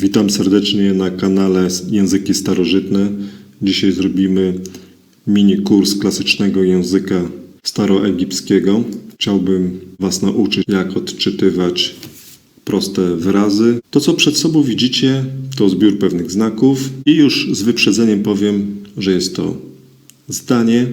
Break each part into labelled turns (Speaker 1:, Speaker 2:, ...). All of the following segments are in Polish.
Speaker 1: Witam serdecznie na kanale Języki Starożytne. Dzisiaj zrobimy mini kurs klasycznego języka staroegipskiego. Chciałbym Was nauczyć, jak odczytywać proste wyrazy. To, co przed sobą widzicie, to zbiór pewnych znaków i już z wyprzedzeniem powiem, że jest to zdanie.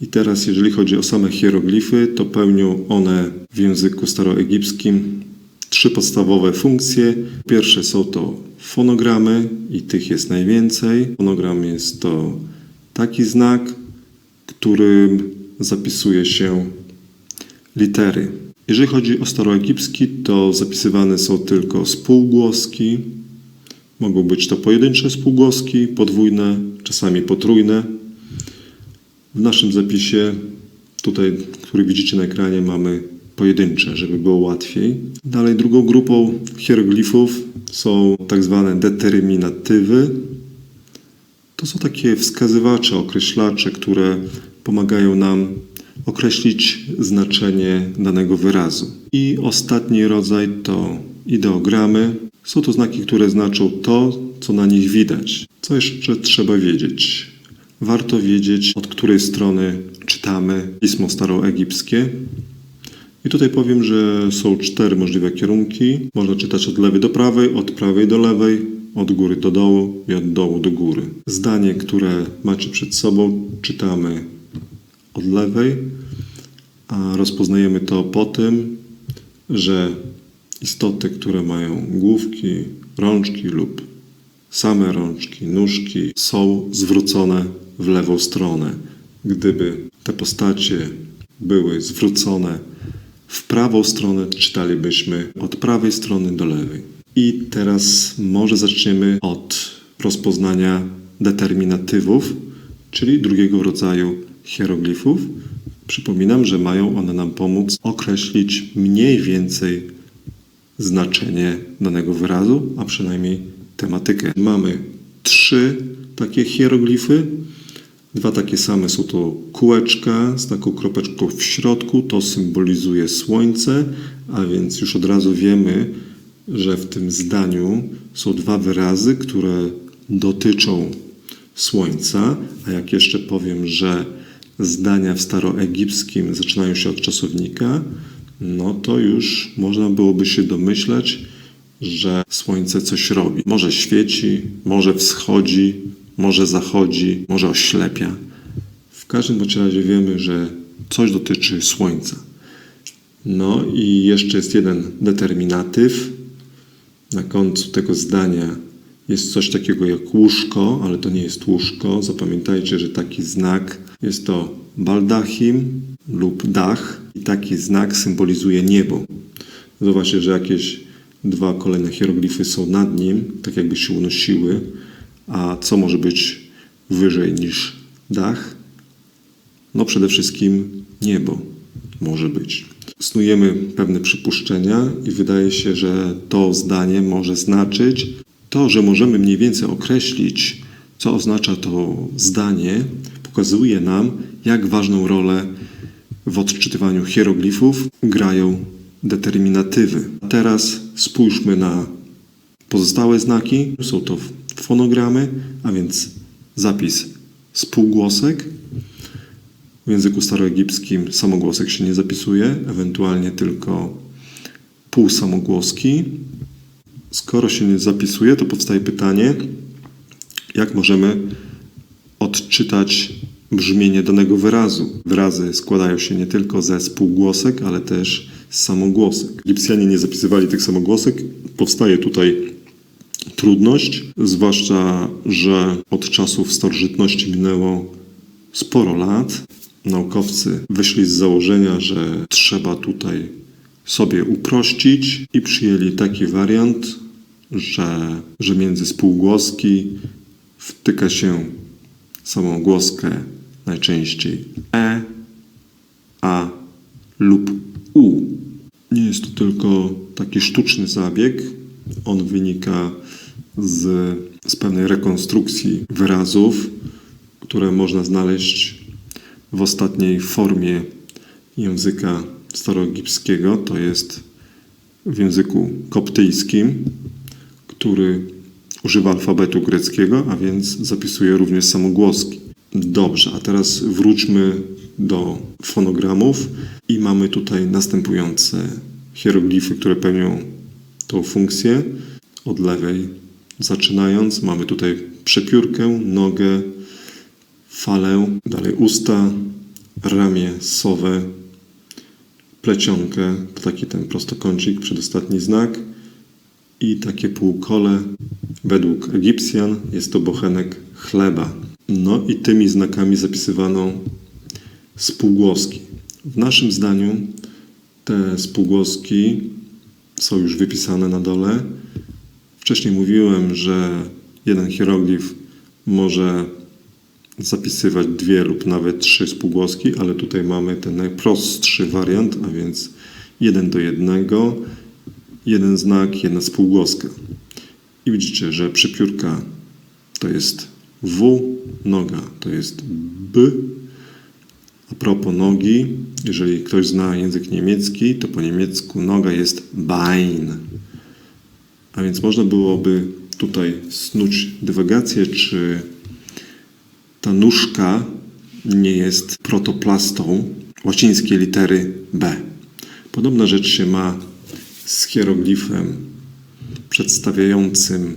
Speaker 1: I teraz, jeżeli chodzi o same hieroglify, to pełnią one w języku staroegipskim trzy podstawowe funkcje. Pierwsze są to fonogramy i tych jest najwięcej. Fonogram jest to taki znak, którym zapisuje się litery. Jeżeli chodzi o staroegipski, to zapisywane są tylko spółgłoski. Mogą być to pojedyncze spółgłoski, podwójne, czasami potrójne. W naszym zapisie, tutaj, który widzicie na ekranie, mamy pojedyncze, żeby było łatwiej. Dalej drugą grupą hieroglifów są tak zwane determinatywy. To są takie wskazywacze, określacze, które pomagają nam określić znaczenie danego wyrazu. I ostatni rodzaj to ideogramy. Są to znaki, które znaczą to, co na nich widać. Co jeszcze trzeba wiedzieć? Warto wiedzieć, od której strony czytamy pismo staroegipskie. I tutaj powiem, że są cztery możliwe kierunki. Można czytać od lewej do prawej, od prawej do lewej, od góry do dołu i od dołu do góry. Zdanie, które macie przed sobą, czytamy od lewej, a rozpoznajemy to po tym, że istoty, które mają główki, rączki lub same rączki, nóżki są zwrócone w lewą stronę. Gdyby te postacie były zwrócone w prawą stronę, czytalibyśmy od prawej strony do lewej. I teraz może zaczniemy od rozpoznania determinatywów, czyli drugiego rodzaju hieroglifów. Przypominam, że mają one nam pomóc określić mniej więcej znaczenie danego wyrazu, a przynajmniej tematykę. Mamy trzy takie hieroglify. Dwa takie same są to kółeczka z taką kropeczką w środku. To symbolizuje słońce, a więc już od razu wiemy, że w tym zdaniu są dwa wyrazy, które dotyczą słońca. A jak jeszcze powiem, że zdania w staroegipskim zaczynają się od czasownika, no to już można byłoby się domyślać, że słońce coś robi. Może świeci, może wschodzi, może zachodzi, może oślepia. W każdym bądź razie wiemy, że coś dotyczy słońca. No i jeszcze jest jeden determinatyw. Na końcu tego zdania jest coś takiego jak łóżko, ale to nie jest łóżko. Zapamiętajcie, że taki znak jest to baldachim lub dach i taki znak symbolizuje niebo. Zobaczcie, że jakieś dwa kolejne hieroglify są nad nim, tak jakby się unosiły. A co może być wyżej niż dach? No przede wszystkim niebo może być. Snujemy pewne przypuszczenia i wydaje się, że to zdanie może znaczyć to, że możemy mniej więcej określić, co oznacza to zdanie, pokazuje nam, jak ważną rolę w odczytywaniu hieroglifów grają determinatywy. A teraz spójrzmy na pozostałe znaki. Są to fonogramy, a więc zapis spółgłosek. W języku staroegipskim samogłosek się nie zapisuje, ewentualnie tylko półsamogłoski. Skoro się nie zapisuje, to powstaje pytanie, jak możemy odczytać brzmienie danego wyrazu. Wyrazy składają się nie tylko ze spółgłosek, ale też z samogłosek. Egipcjanie nie zapisywali tych samogłosek. Powstaje tutaj trudność, zwłaszcza, że od czasów starożytności minęło sporo lat. Naukowcy wyszli z założenia, że trzeba tutaj sobie uprościć i przyjęli taki wariant, że, że między spółgłoski wtyka się samą głoskę najczęściej e, a lub u. Nie jest to tylko taki sztuczny zabieg. On wynika z, z pewnej rekonstrukcji wyrazów, które można znaleźć w ostatniej formie języka staroegipskiego, to jest w języku koptyjskim, który używa alfabetu greckiego, a więc zapisuje również samogłoski. Dobrze, a teraz wróćmy do fonogramów i mamy tutaj następujące hieroglify, które pełnią tą funkcję. Od lewej zaczynając mamy tutaj przepiórkę, nogę, falę, dalej usta, ramię, sowę, plecionkę, to taki ten prostokącik, przedostatni znak i takie półkole. Według Egipcjan jest to bochenek chleba. No i tymi znakami zapisywano spółgłoski. W naszym zdaniu te spółgłoski są już wypisane na dole. Wcześniej mówiłem, że jeden hieroglif może zapisywać dwie lub nawet trzy spółgłoski, ale tutaj mamy ten najprostszy wariant, a więc jeden do jednego, jeden znak, jedna spółgłoska. I widzicie, że przypiórka to jest W, noga to jest B. A propos nogi, jeżeli ktoś zna język niemiecki, to po niemiecku noga jest Bein. A więc można byłoby tutaj snuć dywagację, czy ta nóżka nie jest protoplastą łacińskiej litery B. Podobna rzecz się ma z hieroglifem przedstawiającym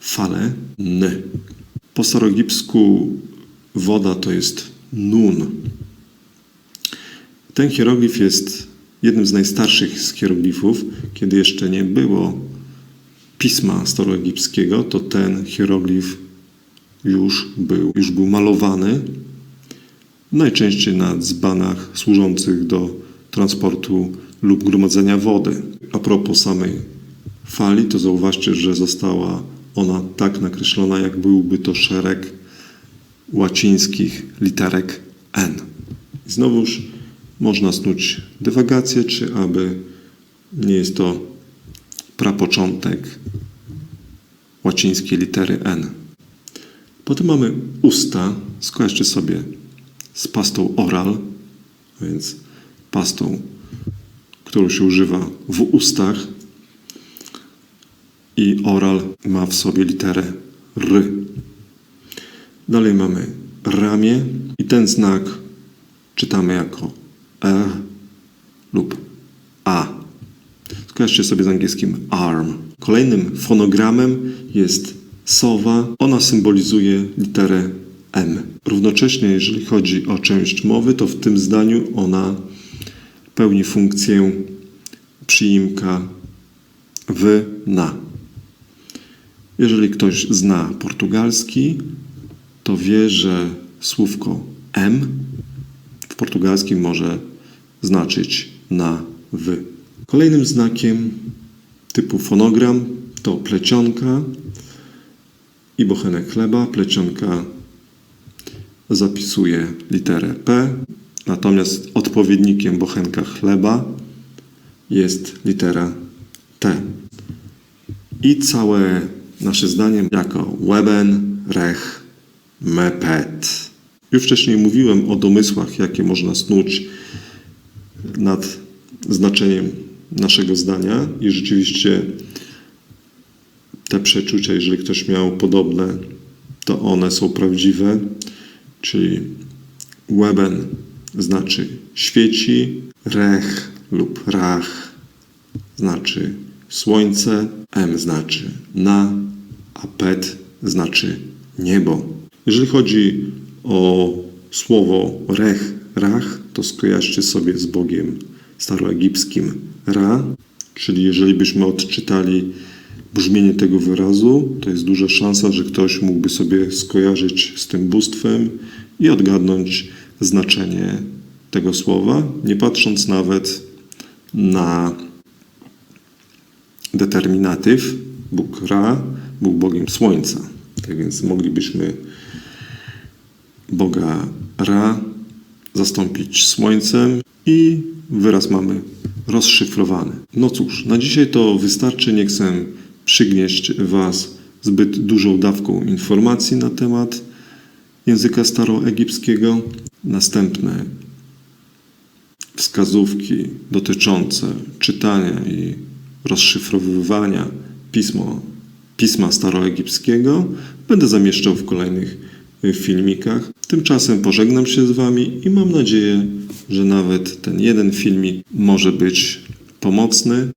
Speaker 1: falę N. Po staroegipsku woda to jest nun. Ten hieroglif jest jednym z najstarszych z hieroglifów. Kiedy jeszcze nie było pisma staroegipskiego, to ten hieroglif już był, już był malowany, najczęściej na dzbanach służących do transportu lub gromadzenia wody. A propos samej fali, to zauważcie, że została ona tak nakreślona, jak byłby to szereg łacińskich literek N. I znowuż można snuć dywagację, czy aby nie jest to prapoczątek łacińskiej litery N. Potem mamy usta. Skojarzcie sobie z pastą oral, a więc pastą, którą się używa w ustach. I oral ma w sobie literę R. Dalej mamy ramię i ten znak czytamy jako E lub A. Skojarzcie sobie z angielskim arm. Kolejnym fonogramem jest sowa. Ona symbolizuje literę M. Równocześnie, jeżeli chodzi o część mowy, to w tym zdaniu ona pełni funkcję przyimka w na. Jeżeli ktoś zna portugalski, to wie, że słówko M w portugalskim może znaczyć na w. Kolejnym znakiem typu fonogram to plecionka i bochenek chleba. Plecionka zapisuje literę P, natomiast odpowiednikiem bochenka chleba jest litera T. I całe nasze zdanie jako Weben, Rech, Mepet. Już wcześniej mówiłem o domysłach, jakie można snuć nad znaczeniem naszego zdania i rzeczywiście te przeczucia, jeżeli ktoś miał podobne, to one są prawdziwe, czyli Weben znaczy świeci, Rech lub Rach znaczy słońce, M znaczy na, a Pet znaczy niebo. Jeżeli chodzi o słowo Rech, Rach, to skojarzcie sobie z Bogiem staroegipskim Ra, czyli jeżeli byśmy odczytali brzmienie tego wyrazu, to jest duża szansa, że ktoś mógłby sobie skojarzyć z tym bóstwem i odgadnąć znaczenie tego słowa, nie patrząc nawet na determinatyw. Bóg Ra był Bogiem Słońca. Tak więc moglibyśmy Boga Ra zastąpić Słońcem i wyraz mamy rozszyfrowany. No cóż, na dzisiaj to wystarczy. Nie chcę przygnieść Was zbyt dużą dawką informacji na temat języka staroegipskiego. Następne wskazówki dotyczące czytania i rozszyfrowywania pismo pisma staroegipskiego będę zamieszczał w kolejnych filmikach. Tymczasem pożegnam się z Wami i mam nadzieję, że nawet ten jeden filmik może być pomocny.